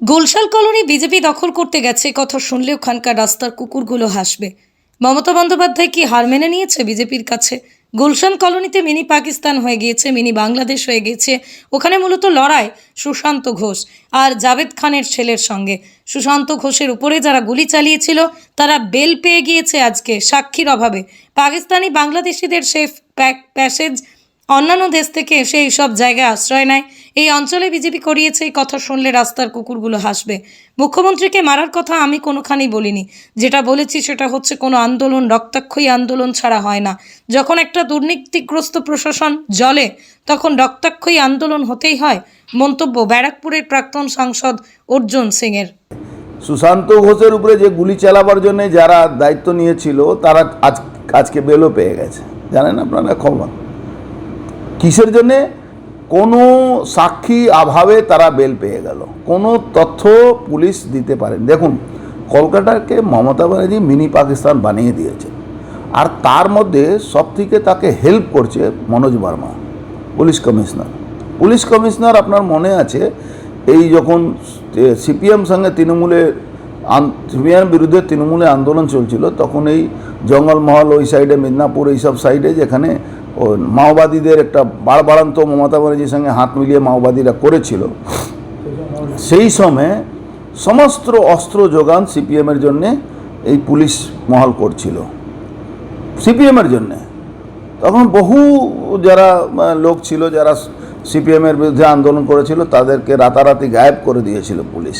গোলশাল colony BJP দখল করতে গেছে, কথা শুনলে ওখানকার রাস্তার কুকুরগুলো হাসবে। মমতা বন্দ্যোপাধ্যায় কি হার মেনে নিয়েছে বিজেপির কাছে? গুলশান কলোনিতে মিনি পাকিস্তান হয়ে গিয়েছে, মিনি বাংলাদেশ হয়ে গিয়েছে, ওখানে মূলত লড়াই সুশান্ত ঘোষ আর জাভেদ খানের ছেলের সঙ্গে। সুশান্ত ঘোষের উপরে যারা গুলি চালিয়েছিল, তারা বেল পেয়ে গিয়েছে আজকে, সাক্ষীর অভাবে। পাকিস্তানি বাংলাদেশিদের সেফ প্যাসেজ অন্যান্য দেশ থেকে এসে এইসব জায়গায় আশ্রয় নেয়। এই অঞ্চলে বিজেপি করিয়েছে, এই কথা শুনলে রাস্তার কুকুরগুলো হাসবে। মুখ্যমন্ত্রীকে মারার কথা আমি কোনোখানেই বলিনি। যেটা বলেছি সেটা হচ্ছে, কোনো আন্দোলন, রক্তাক্ষয়ী আন্দোলন ছাড়া হয় না। যখন একটা দুর্নীতিগ্রস্ত প্রশাসন জলে তখন রক্তাক্ষয়ী আন্দোলন হতেই হয়। মন্তব্য ব্যারাকপুরের প্রাক্তন সাংসদ অর্জুন সিংয়ের। সুশান্ত ঘোষের উপরে যে গুলি চালাবার জন্য যারা দায়িত্ব নিয়েছিল, তারা আজ আজকে বেলও পেয়ে গেছে। জানেন আপনারা খবর? কিসের জন্যে? কোনো সাক্ষী অভাবে তারা বেল পেয়ে গেল। কোনো তথ্য পুলিশ দিতে পারেন। দেখুন, কলকাতাকে মমতা ব্যানার্জি মিনি পাকিস্তান বানিয়ে দিয়েছে। আর তার মধ্যে সবথেকে তাকে হেল্প করছে Manoj Verma, police commissioner. Police commissioner আপনার মনে আছে, এই যখন সিপিএম সঙ্গে তৃণমূলের সিপিএম বিরুদ্ধে তৃণমূলে আন্দোলন চলছিল, তখন এই জঙ্গলমহল ওই সাইডে মেদিনীপুর এইসব সাইডে যেখানে ও মাওবাদীদের একটা বাড়বাড়ান্ত মমতা ব্যানার্জির সঙ্গে হাত মিলিয়ে মাওবাদীরা করেছিল। সেই সময়ে সমস্ত অস্ত্র যোগান সিপিএমের জন্যে এই পুলিশ মহল করছিল। সিপিএমের জন্যে। তখন বহু যারা লোক ছিল যারা সিপিএমের বিরুদ্ধে আন্দোলন করেছিল, তাদেরকে রাতারাতি গায়েব করে দিয়েছিল পুলিশ।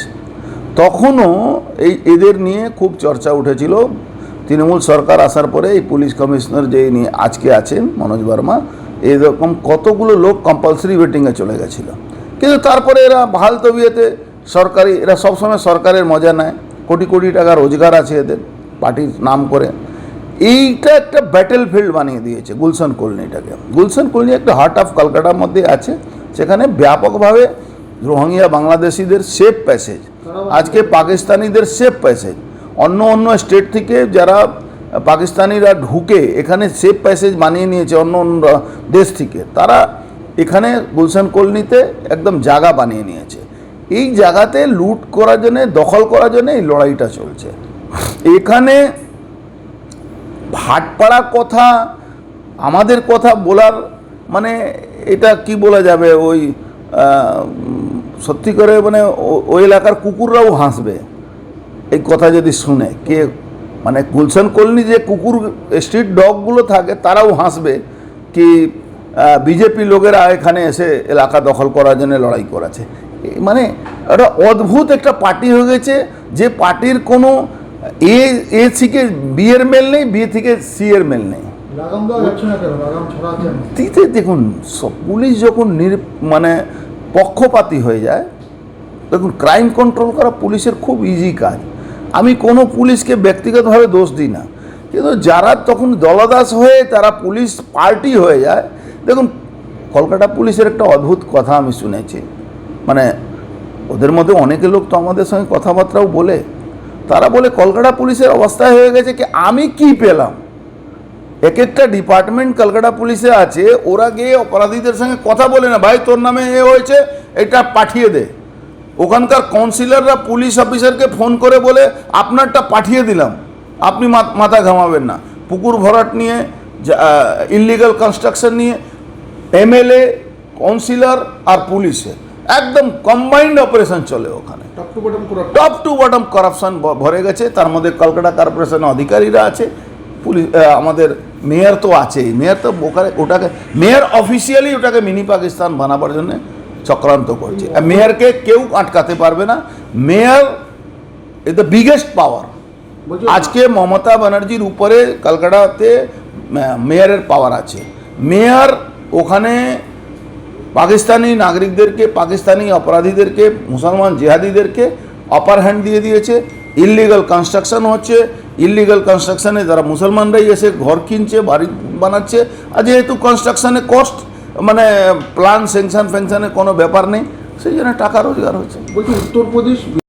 তখনও এই এদের নিয়ে খুব চর্চা উঠেছিল। তৃণমূল সরকার আসার পরে এই পুলিশ কমিশনার যে নিয়ে আজকে আছেন মনোজ বর্মা এরকম কতগুলো লোক কম্পালসারি ওয়েটিংয়ে চলে গেছিল। কিন্তু তারপরে এরা ভালো তবিয়েতে সরকারি এরা সবসময় সরকারের মজা নেয়। কোটি কোটি টাকা রোজগার আছে এদের পার্টির নাম করে। এইটা একটা ব্যাটেল ফিল্ড বানিয়ে দিয়েছে গুলশান কলোনিটাকে। গুলশান কলোনি একটা হার্ট অফ কলকাতার মধ্যে আছে সেখানে ব্যাপকভাবে রোহিঙ্গা বাংলাদেশিদের সেফ প্যাসেজ আজকে পাকিস্তানিদের সেফ প্যাসেজ অন্য অন্য স্টেট থেকে যারা পাকিস্তানিরা ঢুকে এখানে সেফ প্যাসেজ বানিয়ে নিয়েছে অন্য অন্য দেশ থেকে, তারা এখানে গুলশান কলনিতে একদম জায়গা বানিয়ে নিয়েছে। এই জায়গাতে লুট করার জন্যে, দখল করার জন্য এই লড়াইটা চলছে। এখানে ভাটপাড়ার কথা, আমাদের কথা বলার মানে এটা কি বলা যাবে ওই সত্যি করে মানে ওই এলাকার কুকুররাও হাসবে। এই কথা যদি শুনে কে মানে গুলশান কলোনি যে কুকুর স্ট্রিট ডগগুলো থাকে তারাও হাসবে কি বিজেপি লোকেরা এখানে এসে এলাকা দখল করার জন্য লড়াই করেছে। মানে একটা অদ্ভুত একটা পার্টি হয়ে গেছে যে পার্টির কোনো এ এ থেকে বি এর মেল নেই বি থেকে সি এর মেল নেই। দিতে দেখুন সব- পুলিশ যখন নির মানে পক্ষপাতী হয়ে যায় দেখুন ক্রাইম কন্ট্রোল করা পুলিশের খুব ইজি কাজ। আমি কোনো পুলিশকে ব্যক্তিগতভাবে দোষ দিই না। কিন্তু যারা তখন দলদাস হয়ে তারা পুলিশ পার্টি হয়ে যায়, দেখুন, কলকাতা পুলিশের একটা অদ্ভুত কথা আমি শুনেছি। মানে ওদের মধ্যে অনেকে লোক তো আমাদের সঙ্গে কথাবার্তাও বলে। তারা বলে, কলকাতা পুলিশের অবস্থা হয়ে গেছে কি? আমি কি পেলাম? এক একটা ডিপার্টমেন্ট কলকাতা পুলিশে আছে, ওরা গিয়ে অপরাধীদের সঙ্গে কথা বলে না, ভাই, তোর নামে এ হয়েছে, এটা পাঠিয়ে দে। ওখানকার কাউন্সিলররা পুলিশ অফিসারকে ফোন করে বলে আপনারটা পাঠিয়ে দিলাম। আপনি মাথা ঘামাবেন না। পুকুর ভরাট নিয়ে ইলিগাল কনস্ট্রাকশন নিয়ে এমএলএ কাউন্সিলর আর পুলিশে একদম কম্বাইন্ড অপারেশন চলে ওখানে। টপ টু বটম করা টপ টু বটম করাপশন ভরে গেছে। তার মধ্যে কলকাতা কর্পোরেশনের অধিকারীরা আছে। পুলিশ আমাদের মেয়র তো আছেই। মেয়র তো ওখানে ওটাকে মেয়র অফিসিয়ালি ওটাকে মিনি পাকিস্তান বানাবার জন্য চক্রান্ত করছে। আর মেয়রকে কেউ আটকাতে পারবে না। Mayor is the biggest power আজকে মমতা ব্যানার্জির উপরে কলকাতাতে মেয়রের পাওয়ার আছে। মেয়র ওখানে পাকিস্তানি নাগরিকদেরকে পাকিস্তানি অপরাধীদেরকে মুসলমান জেহাদিদেরকে অপার হ্যান্ড দিয়ে দিয়েছে। ইললিগাল কনস্ট্রাকশন হচ্ছে। ইললিগাল কনস্ট্রাকশনে যারা মুসলমানরাই এসে ঘর কিনছে বাড়ি বানাচ্ছে। আর যেহেতু কনস্ট্রাকশনে কস্ট মানে প্ল্যান স্যাংশন ফ্যাংশনের কোনো ব্যাপার নেই। সেই জন্য টাকা রোজগার হচ্ছে বলছি উত্তরপ্রদেশ